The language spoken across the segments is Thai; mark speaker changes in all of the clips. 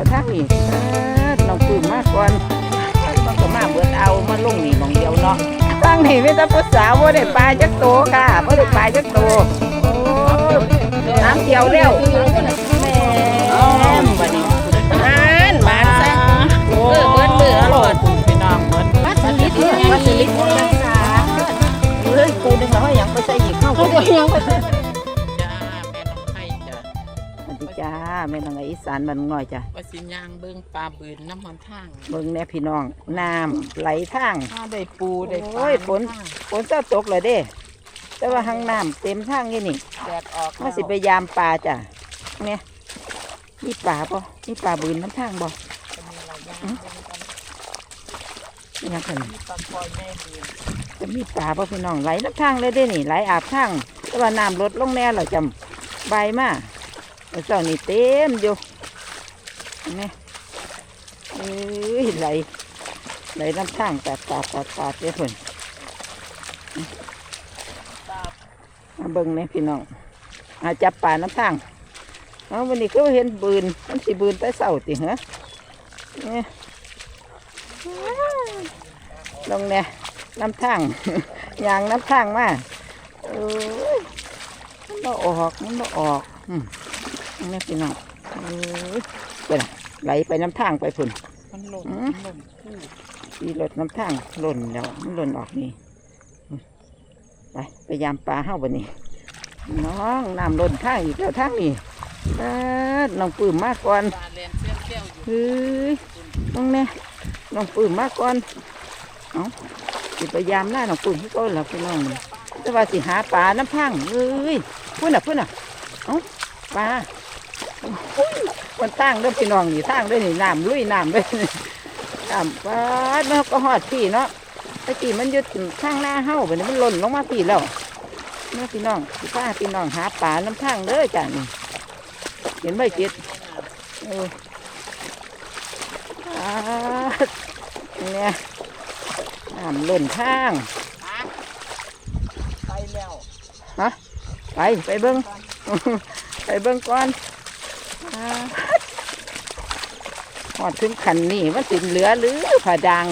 Speaker 1: เอาทางนี้เอิ้นน้องปื้มมาก่อนมันก็มาเบิดเอามาลงนี่หมองเดียวเนาะทางนี้มีแต่ผู้สาวบ่ได้ปลาจักโตค่ะบ่ได้ปลาจักโตโอ้น้ำเดียวแล้วแม่มบัดนี้นานมาซะเออเบิดมืออร่อยพี่น้องเบิดวัสลิดวัสลิดรักษาเฮ้ยกูนึงแล้วว่าหยังไปใส่อีกเข้าไปยังไป
Speaker 2: แม่นา
Speaker 1: งอีสานบ้านง่อยจ้ะ
Speaker 2: ว่าสิย่างเบิ่งปลาบืนน้ำมันทาง
Speaker 1: เบิ่งแน่พี่น้องน้ำไหลทาง
Speaker 2: ถ้าได้ปูได้ปลา
Speaker 1: โอ้ยฝนฝนเศร้าตกเลยเด้ แต่ว่าหางน้ำเต็มทางนี่นี่
Speaker 2: แดดออก
Speaker 1: มาสิไปยามปลาจ้ะเนี่ยมีปลาบ่มีปลาบืนน้ำทางบ่นี่ยังกัน
Speaker 2: ปลาคอยแม่บืน
Speaker 1: จะมีปลาบ่พี่น้องไหลน้ำทางเลยเด้นี่ไหลอาบทางแต่ว่าน้ำลดลงแน่เราจำใบมาแล้ว เจ้านี่เต็มอยู่นไหมเอ้ยไหลไหลน้ำทางตาดตาดตาดตาดเด้อเพิ่นมาเบิ่งเนี่ยพี่น้องอาจับปลาน้ำทางเอาวันนี้ก็เห็นบืนมันสิบืนแต่เสาติเหรอเนี่ยลงเนี่ยน้ำทางยางน้ำทางมาเออมันบ่ออกมันบ่ออกอืม นี่พี่น้องเออไปน่ะไหลไปน้ำทางไปพุ่น
Speaker 2: มันหล่น
Speaker 1: อื
Speaker 2: มั
Speaker 1: ม
Speaker 2: นหล่นคู่
Speaker 1: อีรถน้ำทางหล่นแล้วมันหล่นออกนี่อืมไปไปยามปลาเฮ้าบันนี้น้องน้ำหล่นทางอีกแล้วทางนี้เอิ้นน้องปื้มมาก่อน
Speaker 2: ปลาแลนเซี่ยวเซี่ยวอยู่
Speaker 1: เฮ้ยน้องแน่น้องปื้มมาก่อนเอาสิไปยามหน้าน้องปื้มที่ก้นแล้วพี่น้องนี่แต่ว่าสิหาปลาน้ำพังเอ้ยพุ่นน่ะพุ่นน่ะเอาปลาโอ้ย มันตั้งเด้อพี่น้องนี่ทางเด้อนี่น้ำลุยน้ำเด้อนี่น้ำปลาดมันก็หอดพี่เนาะตะกี้มันอยึดข้างหน้าเฮ้าบัดนี้มันหล่นลงมาพี่แล้วแม่พี่น้องพี่ป้าพี่น้องหาปลาน้ำทางเด้อจ้ะนี่เห็นไหมจิตเอออ่าเนี่ยน้ำล้นทาง
Speaker 2: ไปแล้ว
Speaker 1: ไปไปเบิ้งไปเบิ้งก่อนอ่า หอดถึงขันนี่มันสิเหลือหรือผาดัง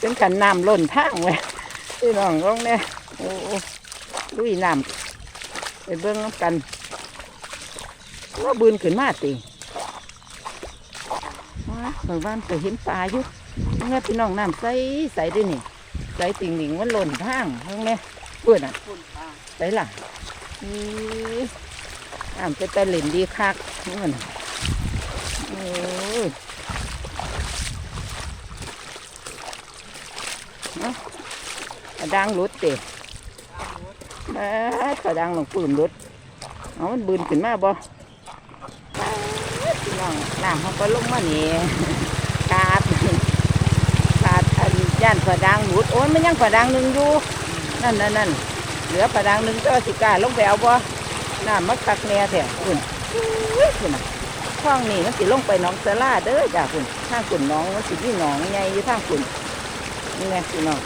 Speaker 1: ถึงขันน้ำล้นทางเลยพี่น้องลงเนี่ยโอ้โอ้ลุยน้ำไปเบิ้งน้ำกันว่าบืนขึ้นมาตีว้าเมื่อวานไปเห็นปลาอยู่เงี้ยพี่น้องน้ำใสใสด้วยนี่ใสติ่งหนิงมันหล่นทางตรงเนี้ยเพื่อนอะ
Speaker 2: คุณปลา
Speaker 1: ไปล่ะนี่ น้ำเป็นตะหลินดีคักนี่มันโอ้ยนะกระดังหลุดเตะกระดังหลงปืนหลุดเอามันบืนขึ้นมาบ่พี่น้องน้ำเขาก็ลงมานี่ขาดขาดอันย่านกระดังหลุดโอ้ยมันยังกระดังหนึ่งอยู่นั่นนั่นนั่นเหลือปลาดังหนึ่งก็สิกาลงไปเอาบ่ น้ำมักคักแน่แท้คุณคุณน่ะช่องนี้มันสิลงไปหนองสะลาเด้อจ้าคุณทางคุณน้องมันสิมีหนองใหญ่อยู่ทางคุณนี่ไงคุณน้อง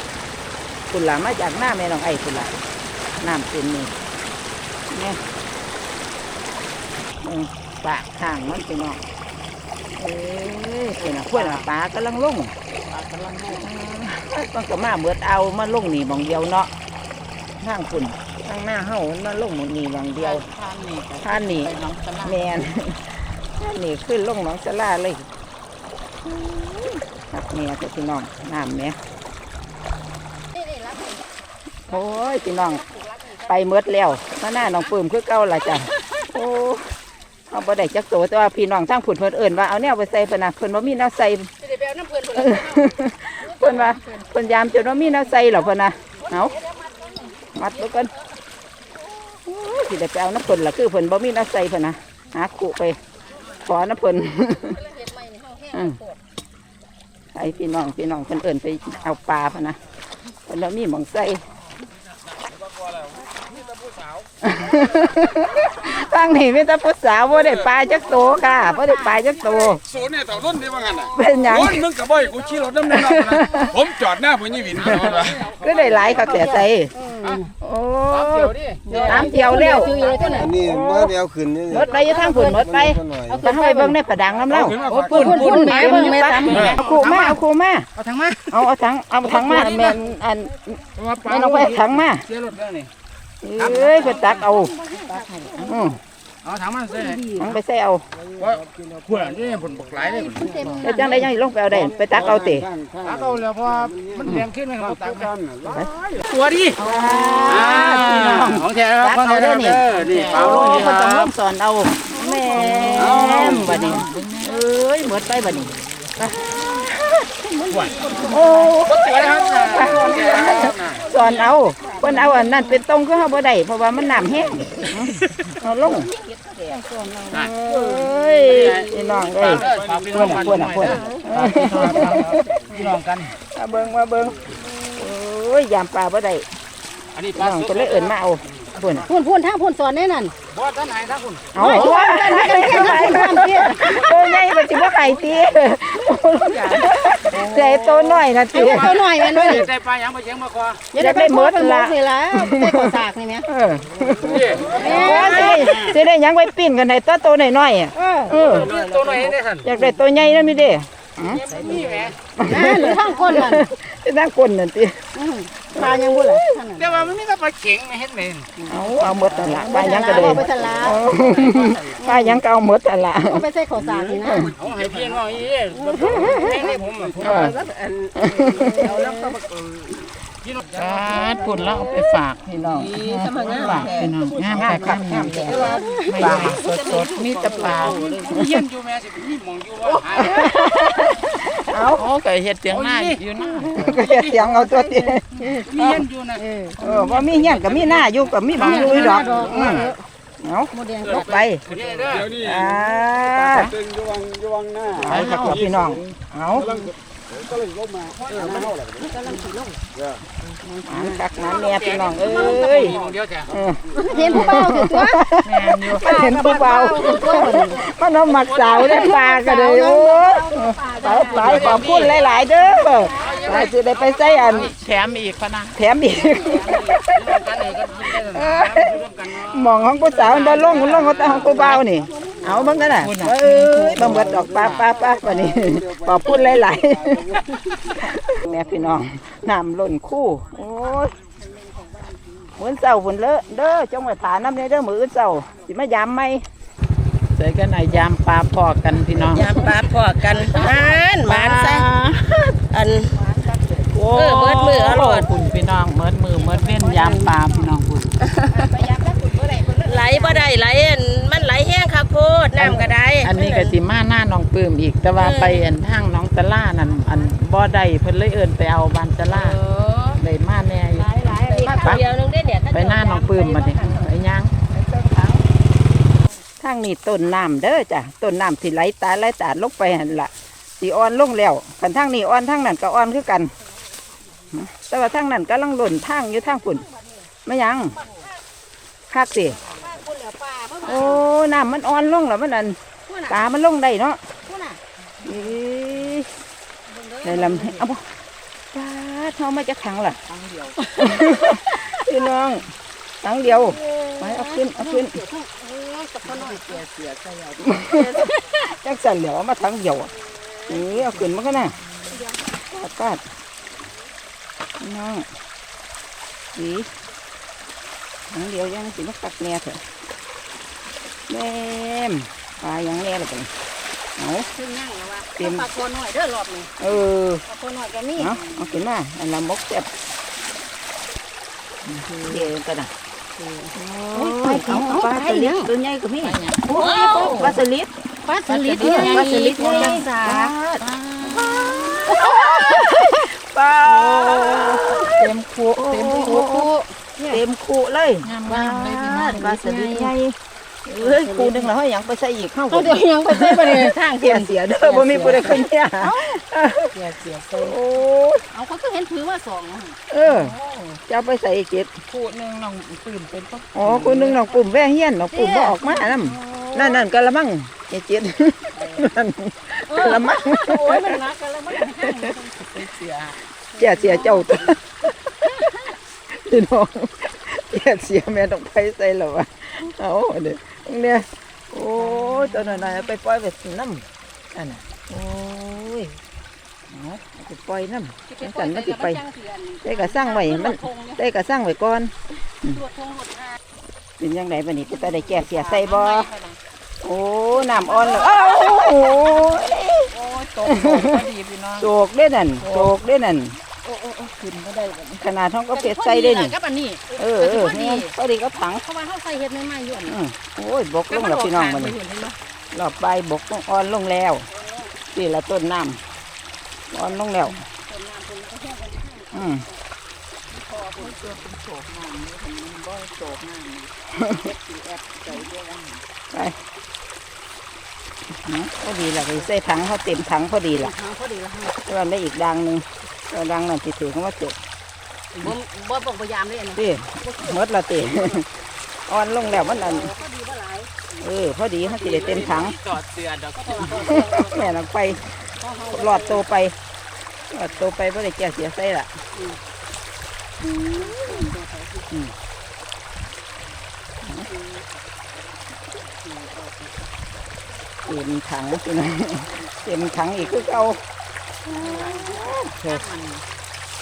Speaker 1: คุณหลามาจากหน้าแม่น้องไอ้คุณหลาน้ำเป็นนี่นี่อืมปากข้างมันคุณน้องเอ้ยคุณน่ะคุณน่ะปลากำลังลง
Speaker 2: ปลากำลังลูก
Speaker 1: มันก็มาเบิดเอามาลงนี่หมองเดียวเนาะทางคุณ ทางหน้าเฮามันมาลงหมองนี่หมองเดียว
Speaker 2: ท่านนี่ก็
Speaker 1: ท่านนี่
Speaker 2: ไปน้องตลาด
Speaker 1: แมน ท่านนี่ขึ้นลงหนองสลาเลยหักเมียกับพี่น้องน้ำเมียโอ้ยพี่น้อง ไปเมดแล้วมาหน้าน้องปื้มคือเก่าละจ้ะโอ้เอาบ่ได้จักโตแต่ว่าพี่น้องทั้งผุดเพิ่นเอิ่นว่าเอาแนวไปใส่เพิ่นน่ะเพิ่นบ่มีแนวใส่
Speaker 2: จะได้ไปเอาน้ำเพื่อนคนละ
Speaker 1: เพิ่นว่าเพิ่นยามจนว่ามีแนวใส่หรอเพิ่นน่ะเอามัดไว้ก่อนโอ้ย สิได้ไปเอาน้ำฝนล่ะคือฝนบ่มีนน้ำใส่เพิ่นนะหาขู่ไปขอน้ำฝนไอพี่น้องพี่น้องเพิ่นเอิ่นไปเอาปลาพิ่นนะเพิ่นบ่มีหมองใส่ ทางนี้มีแต่ผู้สาวบ่ได้ปลาจักโตค่ะบ่ได้ปลาจักโต
Speaker 3: โซนเนี่ยต่อรุ่นที่ว่างั้นน่ะ
Speaker 1: เป็นหยัง
Speaker 3: โอ้ยมึงกับบ่อยกูขี่รถน้ำแน่นอนนะผมจอดหน้าผมยี่หวินตลอดเลย
Speaker 1: ก็ได้หลายค่ะแต่ใส่
Speaker 3: โโอ้
Speaker 2: เดี๋ยวดิ
Speaker 1: น้ำเที่ยวแล้ว
Speaker 4: ชื่ออะไรตัวไหน
Speaker 5: อันนี้เมื่อเดียวขึ้นนี่
Speaker 1: หมดไปอยู่ทางฝุ่นหมดไปจะให้เบิ่งในประดังน้ำเล่า
Speaker 2: โอ้ปุ่นปุ่น
Speaker 1: แม่เบิ่งแม่ตำเอาคูมาเอาคูมา
Speaker 2: เอาทางมา
Speaker 1: เอาเอาถังเอาถังมาแม่นอัน
Speaker 2: มาปลา
Speaker 1: แม่น้องไปถังมา
Speaker 2: เสียรถเรื่องนี่
Speaker 1: เอ้ยไปตักเอาอืม
Speaker 2: เอาทางมาใส่
Speaker 1: ถังไปใส่เอา
Speaker 2: ว่าปุ่นนี่ปุ่นบักหลายเลย
Speaker 1: แล้วจังได้ยังสิลงไปเอาได้ไปตักเอาติ
Speaker 2: ตาเอาแล้วเพราะมันแรงขึ้นเลยครับตาตัวดิ
Speaker 1: อ่าพี่น้อง
Speaker 2: ของแท้ครับ
Speaker 1: ตักเอาเด้อนี่
Speaker 2: นี่เปล่า
Speaker 1: โอ้
Speaker 2: ลงนี่ค
Speaker 1: มันต้องล
Speaker 2: รับ
Speaker 1: งสอนเอาแม่มบัดนี้เอ้ยหมดไปบัดนี้ โอ้สอนเอาเพิ่นเอาอันนั้นเป็นตรงคือเฮาบ่ได้เพราะว่ามันน้ำแห้งเอาลงเอ้ยพี่น้องเอ้ย
Speaker 2: เพื่อนเพื่อนเพื่อนพี่น้องกัน
Speaker 1: มาเบิ่งมาเบิ่งโอ้ยยามปลาบ่ได้
Speaker 2: อันนี้ป
Speaker 1: พี่
Speaker 2: ลา
Speaker 1: น้อง
Speaker 2: สุ
Speaker 1: ก็
Speaker 2: ด
Speaker 1: เลยเอิ้นมาเอา พุ่น
Speaker 4: พูนพูนทางพูนสอนแน่นั่น
Speaker 2: บ่ท่านไหนท่านคุณ
Speaker 1: เอาว่าตัวใหญ่มันสิบ่ไข่ตีใจตัวน้อยนะตี
Speaker 4: เอาหน่อยแม่น
Speaker 2: ได้ปลายังมาเชียงมาคอ
Speaker 4: อย่าได้ไปหมดละนี่ละไปขอสากนี่แม่
Speaker 1: เออ
Speaker 2: นี่
Speaker 1: โอ้ยสิได้หยังไว้ปิ้นกันได้ตัวโตน้อยๆอะ
Speaker 4: เออ
Speaker 1: เออ
Speaker 2: ตัวไหนได้ท่าน
Speaker 1: อยากได้ตัวใหญ่นะมีเด้
Speaker 2: นี่แหม
Speaker 4: หรือทางคนนั่น
Speaker 1: ที่นั่งคนนั่นติ
Speaker 4: ปลายังบุ่นล่ะท่านน่ะ
Speaker 2: แต่ว่ามันไม่ได้ปลาเข็งไม่เห็นเลย
Speaker 1: เอาเอาหมดนั่นล่ะปลาหยังก็ได้
Speaker 4: ไปตลาด
Speaker 1: เอาปลาหยังก็เอาหมดนั่นล่ะ
Speaker 4: เอาไปใส่ขอสากนี่นะ
Speaker 2: เอาให้พี่น้องอีนี่ผมผม
Speaker 1: เออ
Speaker 2: พี่น้อง
Speaker 6: ปาดพุ่นแล้วเอาไปฝากพี่น้องฝากพี่น้องงามแต่ข้างงามแต่ปลาสดสดๆมีแต่ปลา
Speaker 2: เยี่ยมอยู่แม่สิพี่มองอยู่ว่าหา
Speaker 1: เอา
Speaker 6: โอ้ก็เฮ็ดเสียงหน้าอยู่หน้า
Speaker 1: ก็จะเสียงเอาตัวติ
Speaker 2: เยี่ยมอยู่นะ
Speaker 1: เออว่ามีเงี้ยก็มีหน้าอยู่ก็มีบางอยู่ดอกอืมเอา
Speaker 4: โมเดล
Speaker 1: ลงไป
Speaker 2: เดี๋ยวเด้อ
Speaker 3: เดี๋ยวนี้
Speaker 1: อ่า
Speaker 3: ตึงยวงยวงหน้า
Speaker 1: เอาครับพี่น้องเอา
Speaker 3: ก็เลยลบมาเออมาเท่าไหร่
Speaker 1: อันกักน้ำแน่พี่น้องเอ้ย
Speaker 2: มองเดียวแท้
Speaker 1: เออ
Speaker 4: เห็นผู้เบาถือตัว
Speaker 6: แม่นอยู่
Speaker 1: มันเห็นผู้เบามันเอาหมักสาวได้ปลากันเลยโอ้ยไปไปขอบคุณหลาย ๆ เด้อไปสิได้ไปใส่อัน
Speaker 6: แถมอีกพะนะ
Speaker 1: แถมอีก
Speaker 2: กันเลยก็ได้ร่วมกัน
Speaker 1: หมองของผู้สาวมันบ่ลงมันลงเขาแต่ของผู้เบานี่ เอาเบิ่งกันน่ะเอ้ยบ่หมดดอกปลาปลาปลาบัดนี้ขอบคุณหลายๆแม่พี่น้องน้ำล้นคู่โอ้ยมื้อเช้าพุ่นเลอะเด้อจงไว้ถาน้ำในเด้อมื้อเช้าสิมายามไหม
Speaker 6: ใส่กันหน่อยยามปลาพอกันพี่น้อง
Speaker 7: ยามปลาพอกันหานหมานซะอัน
Speaker 6: โอ้
Speaker 7: เออเบิดมืออร่อย
Speaker 6: คุณพี่น้องเมิดมือเมิดเว้นยามปลาพี่น้องคุณ
Speaker 7: ไหลบ่ได้ไหลอันมันไหลแห้งคักโพดน้ำก็ได้
Speaker 6: อันนี้ก็สิมาหน้าน้องปื้มอีก แต่ว่าไปอันทางน้องตะล่านั่นอันบ่ได้เพิ่นเลยเอิ้นไปเอาบานตะล่า
Speaker 7: โอ้
Speaker 6: ได้มาแน่อยู่
Speaker 7: มาเดียวนึงได้เนี่ย
Speaker 6: ไปหน้าน้องปื้มมาดิไปย่าง
Speaker 1: ทางนี้ต้นน้ำเด้อจ้ะต้นน้ำที่ไหลตาไหลตาลงไปหั่นล่ะสิอ่อนลงแล้วคันทางนี้อ่อนทางนั้นก็อ่อนคือกัน แต่ว่าทางนั้นกำลังหล่นทางอยู่ทางฝุ่นไม่ยังคักสิโอ้น้ำมันอ่อนลงแล้วมันอัน ปลามันลงได้เนาะอีในลำเอาบ่ปลาเท่ามาจะขังล่ะขังเดียวพี่น้องขังเดียว ไปเอาขึ้นเอาขึ้นจังสันเหลียวเอามาขังเดียวอะนี่เอาขึ้นมาก็น่ะปาดปาดพี่น้องสีขังเดียวยังสิมาตักแน่เถอะแม่ม ปลายังแน่เลยกันเอา
Speaker 4: ขึ้นย่างแล้วว่า
Speaker 1: เต็ม
Speaker 4: ปลาโคนหน่อยเด้อรอบนี้
Speaker 1: เออ
Speaker 4: ปลาโคนหน่อยก็มี
Speaker 1: เอาเอาขึ้นมาอันละมกเจ็บเดี๋ยวกันนะโอ้ยเอาปลาสลิดตัวใหญ่ก็มีโอ้ยปลาสลิด
Speaker 4: ปลาสลิดเนี่ย
Speaker 1: ปลาสลิด
Speaker 4: ปลา
Speaker 1: เนี่ย
Speaker 4: สา
Speaker 1: ปลา
Speaker 6: เต็มคุเต็มคุ
Speaker 1: เต็มคูเลย
Speaker 6: งาม
Speaker 1: ปลา
Speaker 6: ๆเลยพี่น้อง
Speaker 1: ปลาสลิดใหญ่ เอ้ยคูหนึงแล้วให้หยังไปใส่อีกเข้า
Speaker 4: เขาเดี๋ยวยังไปใส่ไปเลยทาง
Speaker 1: เสียเสียเด้อบ่มีผู้ใดขึ้นเนี่ย
Speaker 6: เสียเสียไป
Speaker 1: โอ้ย
Speaker 4: เอาเขาก็เห็นถือว่าสอง
Speaker 1: เออจะเอาไปใส่อีกเก็บ
Speaker 6: คุหนึงน้องปื้มเป็นก็
Speaker 1: อ๋อคนหนึงน้องปุ่มแว่เฮียนน้องปุ่มบ่ออกมานํนั่นนั่นกะละมังเจ็ดเจ็ดนั่นกะละมัง
Speaker 4: โอ้ยมันรักกันแล้วมัน
Speaker 6: เสีย
Speaker 1: เสียเสียเจ้าตัวพี่น้องแก่เสียแม่ต้องไปใส่หรอวะเอาเด้อ เนี่ยโอ้ยตัวน้อยๆเอาไปปล่อยไปน้ำอันน่ะโอ้ยเอาเอาไปปล่อยน้ำจังสันมันสิไปได้กระสร้างไว้มันได้กระสร้างไว้ก่อนเป็นยังไงบัดนี้จะได้แก่เสียใส่บ่โอ้น้ำอ่อนเลยอ้าวโอ้ย
Speaker 6: โอ้ยตกตกพอดีพี่น้อง
Speaker 1: โจกเด้นั่นโจกเด้นั่น
Speaker 6: ขึ้นบ่ได้บัดนี้
Speaker 1: ขนาดท้องก็เป็ดใส่ได้นี่
Speaker 4: กับอันนี้
Speaker 1: เออเออเนี่ยพอดีก็ถัง
Speaker 4: เพราะว่าเขาใส่เห็ดใหม่ๆอยู่อันนี้
Speaker 1: อืมโอ้ยบกลงแล้วพี่น้องมันนี่รอบใบบกต้องอ่อนลงแล้วนี่ละต้นน้ำอ่อนลงแล้วอืมไปอืมพอดีละไปใส่ถังเขาเต็มถังพอดีละ
Speaker 4: พอดีแล้ว
Speaker 1: แล้วได้อีกดังหนึ่ง แล้วดังนั่นที่ถือเขาว่าเจ็บ
Speaker 4: บ่บ่บอกพยายามเลยอันนี้
Speaker 1: ตีมดละตีอ่อนลงแล้วมันอัน
Speaker 4: พอดีว่าหลาย
Speaker 1: เออพอดีเขาจะได้เต็มถัง
Speaker 6: จอดเสือดอก
Speaker 1: แม่นเอาไปหลอดโตไปหลอดโตไปเพื่อได้แก่เสียไส้ละอืมเต็มถังสินะเต็มถังอีกคือเก่า เถอะ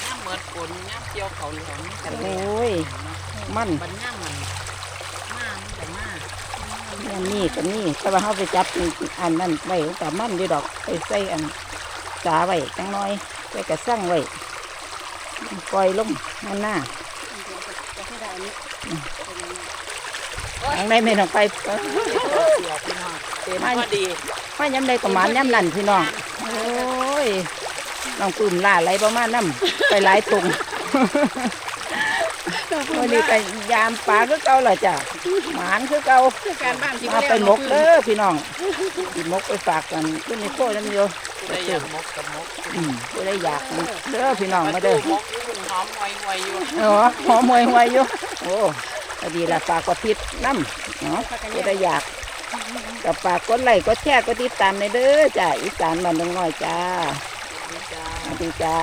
Speaker 6: น้ำเหมือดฝนน้ำเกี่ยวเขาเหลืองกัน
Speaker 1: โอ้ยมัน
Speaker 6: บันย่างมันมามันแต่มา
Speaker 1: อันนี้กับนี่แต่ว่าเขาไปจับอันนั้นไว้กับมันดีดอกไปใส่อันจาไว้จังน้อยใส่กระสั่งไว้ปล่อยลงนั่นหน้าอังได้ไม่ต้องไป
Speaker 6: เสียวพี่น้องเต็มพอดี
Speaker 1: มาย้ำได้ประมาณย้ำนั่นพี่น้อง โอ้ยน้องปื้มล่าไหลประมาณน้ำไปหลายตุงวันนี้ไปยามปลาคือเก่าเลยจ้ะหมานคือเก่า
Speaker 4: การบ้านที่
Speaker 1: มาไปหมกเด้อพี่น้องสิหมกไปฝากกันขึ้นในโค้น้ำโย
Speaker 6: ได้อยากมกกับมก
Speaker 1: อืมก็ได้อยากเด้อพี่น้องมาเด้อ
Speaker 6: มกอยู่หอมไวไวอยู่
Speaker 1: อ๋อหอมหวยหวยอยู่โอ้พอดีละฝากกดติดน้ำเนาะก็ได้อยาก กับฝากกดไลค์กดแชร์กดติดตามในเด้อจ้าอีสานบ้านดงน้อยจ้าสวัสดีจ้า